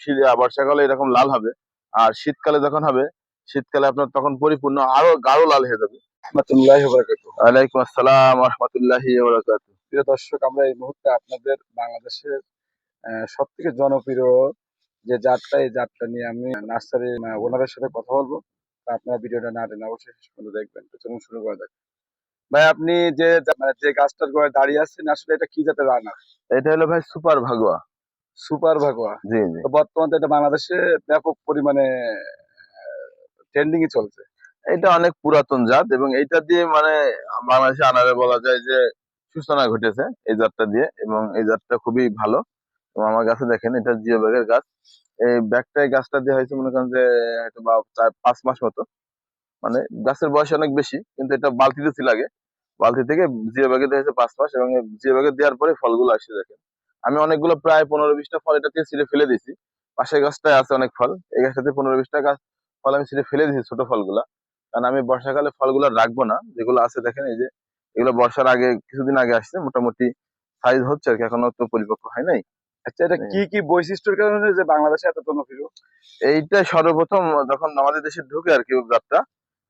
শীত- বর্ষাকালে এরকম লাল হবে। আর শীতকালে যখন হবে শীতকালে আপনার তখন পরিপূর্ণ আরও গাঢ় লাল হয়ে যাবে। ওয়ালাইকুম আসসালাম রহমতুল্লাহি প্রিয় দর্শক আমরা এই মুহূর্তে আপনাদের বাংলাদেশের সব থেকে জনপ্রিয় যে জাতটা এই জাতটা নিয়ে আমি নার্সারি ওনারের সাথে কথা বলব। আপনারা ভিডিওটা না টেনে অবশ্যই শেষ পর্যন্ত দেখবেন। তো চলুন শুরু করা যাক। ভাই আপনি যে মানে যে গাছটার গোড়ায় দাঁড়িয়ে আছেন আসলে এটা কি জাতের রানার এটা হলো ভাই সুপার ভাগুয়া। সুপার ভাগোয়া জি বর্তমানে এটা বাংলাদেশে ব্যাপক পরিমাণে ট্রেন্ডিং এ চলছে। এটা অনেক পুরাতন জাত এবং এইটা দিয়ে মানে বাংলাদেশে আনারে বলা যায় যে সূচনা ঘটেছে এই জাতটা দিয়ে এবং এই জাতটা খুবই ভালো। এবং আমার গাছে দেখেন এটা জিও ব্যাগের গাছ। এই ব্যাগটা গাছটা দিয়ে হয়েছে মনে করেন যে হয়তো বা চার পাঁচ মাস মতো। মানে গাছের বয়স অনেক বেশি কিন্তু এটা বালতিতে ছিল আগে। বালতি থেকে জিও ব্যাগে দেওয়া হয়েছে পাঁচ মাস এবং জিও ব্যাগে দেওয়ার পরে ফলগুলো আসছে দেখেন। আমি অনেকগুলো প্রায় পনেরো বিশটা ফল এটা থেকে ছিঁড়ে ফেলে দিয়েছি। পাশের গাছটায় আছে অনেক ফল। এই গাছটাতে পনেরো বিশটা গাছ ফল আমি ছিঁড়ে ফেলে দিয়েছি ছোট ফলগুলা। কারণ আমি বর্ষাকালে ফলগুলো রাখব না। যেগুলো আছে দেখেন এই যে এগুলো বর্ষার আগে কিছুদিন আগে আসছে। মোটামুটি সাইজ হচ্ছে আর কি। এখনও তো পরিপক্ক হয় নাই। আচ্ছা এটা কি কি বৈশিষ্ট্যের কারণে যে বাংলাদেশে এত জনপ্রিয় এইটা সর্বপ্রথম যখন আমাদের দেশে ঢুকে আর কি জাতটা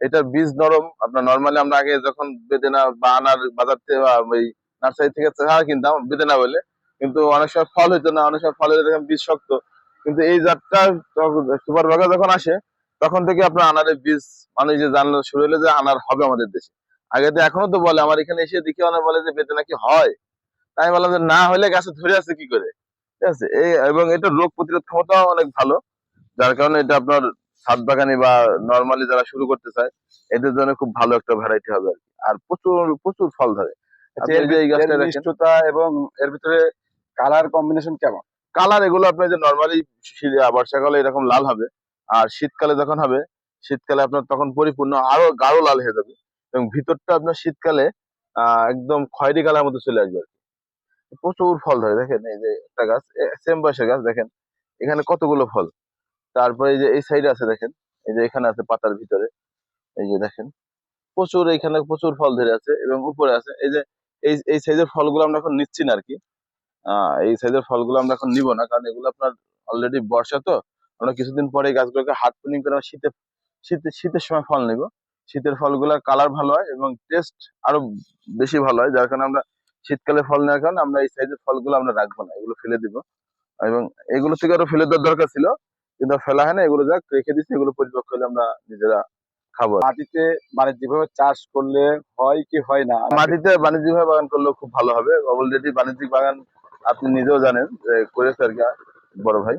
এটার বীজ নরম। আপনার নর্মালি আমরা আগে যখন বেদেনা বা আনার বাজার থেকে বা ওই নার্সারি থেকে ছাড়া কিনতাম বেদেনা বলে কিন্তু অনেক সময় ফল হইতো না অনেক সময় ফলের এরকম বীজ শক্ত। কিন্তু এই জাতটা সুপার বাগা যখন আসে তখন থেকে আপনার আনারের বীজ মানুষ যে জানলো শুরু হলে যে আনার হবে আমাদের দেশে। আগে তো এখনও তো বলে আমার এখানে এসে দেখে অনেক বলে যে বেদেনা কি হয়। তাই বললাম যে না হলে গাছে ধরে আছে কি করে? ঠিক আছে এই এবং এটা রোগ প্রতিরোধ ক্ষমতাও অনেক ভালো যার কারণে এটা আপনার ছাদ বাগানি বা নর্মালি যারা শুরু করতে চায় এদের জন্য খুব ভালো একটা ভ্যারাইটি হবে আর কি। আর প্রচুর প্রচুর ফল ধরে। আচ্ছা, এবং এর ভিতরে কালার কম্বিনেশন কেমন? কালার এগুলো আপনার যে নর্মালি বর্ষাকালে এরকম লাল হবে, আর শীতকালে যখন হবে, শীতকালে আপনার তখন পরিপূর্ণ আরও গাঢ় লাল হয়ে যাবে এবং ভিতরটা আপনার শীতকালে একদম খয়েরি কালার মতো চলে আসবে আর কি। প্রচুর ফল ধরে দেখেন, এই যে একটা গাছ সেম বয়সের গাছ দেখেন, এখানে কতগুলো ফল। তারপরে এই যে এই সাইডে আছে দেখেন, এই যে এখানে আছে পাতার ভিতরে, এই যে দেখেন, প্রচুর এখানে প্রচুর ফল ধরে আছে এবং উপরে আছে, এই যে এই এই সাইজের ফলগুলো আমরা এখন নিচ্ছি না আর কি। এই সাইজের ফলগুলো আমরা এখন নিব না কারণ এগুলো আপনার অলরেডি বর্ষা তো। আমরা কিছুদিন পরে এই গাছগুলোকে হাত পুনিং করে শীতে শীতে শীতের সময় ফল নিব। শীতের ফলগুলোর কালার ভালো হয় এবং টেস্ট আরও বেশি ভালো হয় যার কারণে আমরা শীতকালে ফল নেওয়ার কারণে আমরা এই সাইজের ফলগুলো আমরা রাখব না এগুলো ফেলে দিব। এবং এগুলো থেকে আরও ফেলে দেওয়ার দরকার ছিল কিন্তু ফেলা হয় না এগুলো যাক রেখে দিচ্ছি এগুলো পরিপক্ক হলে আমরা নিজেরা খাব। মাটিতে বাণিজ্যিকভাবে চাষ করলে হয় কি হয় না? মাটিতে বাণিজ্যিক ভাবে বাগান করলেও খুব ভালো হবে। অলরেডি বাণিজ্যিক বাগান আপনি নিজেও জানেন যে করেছে আর কি বড় ভাই।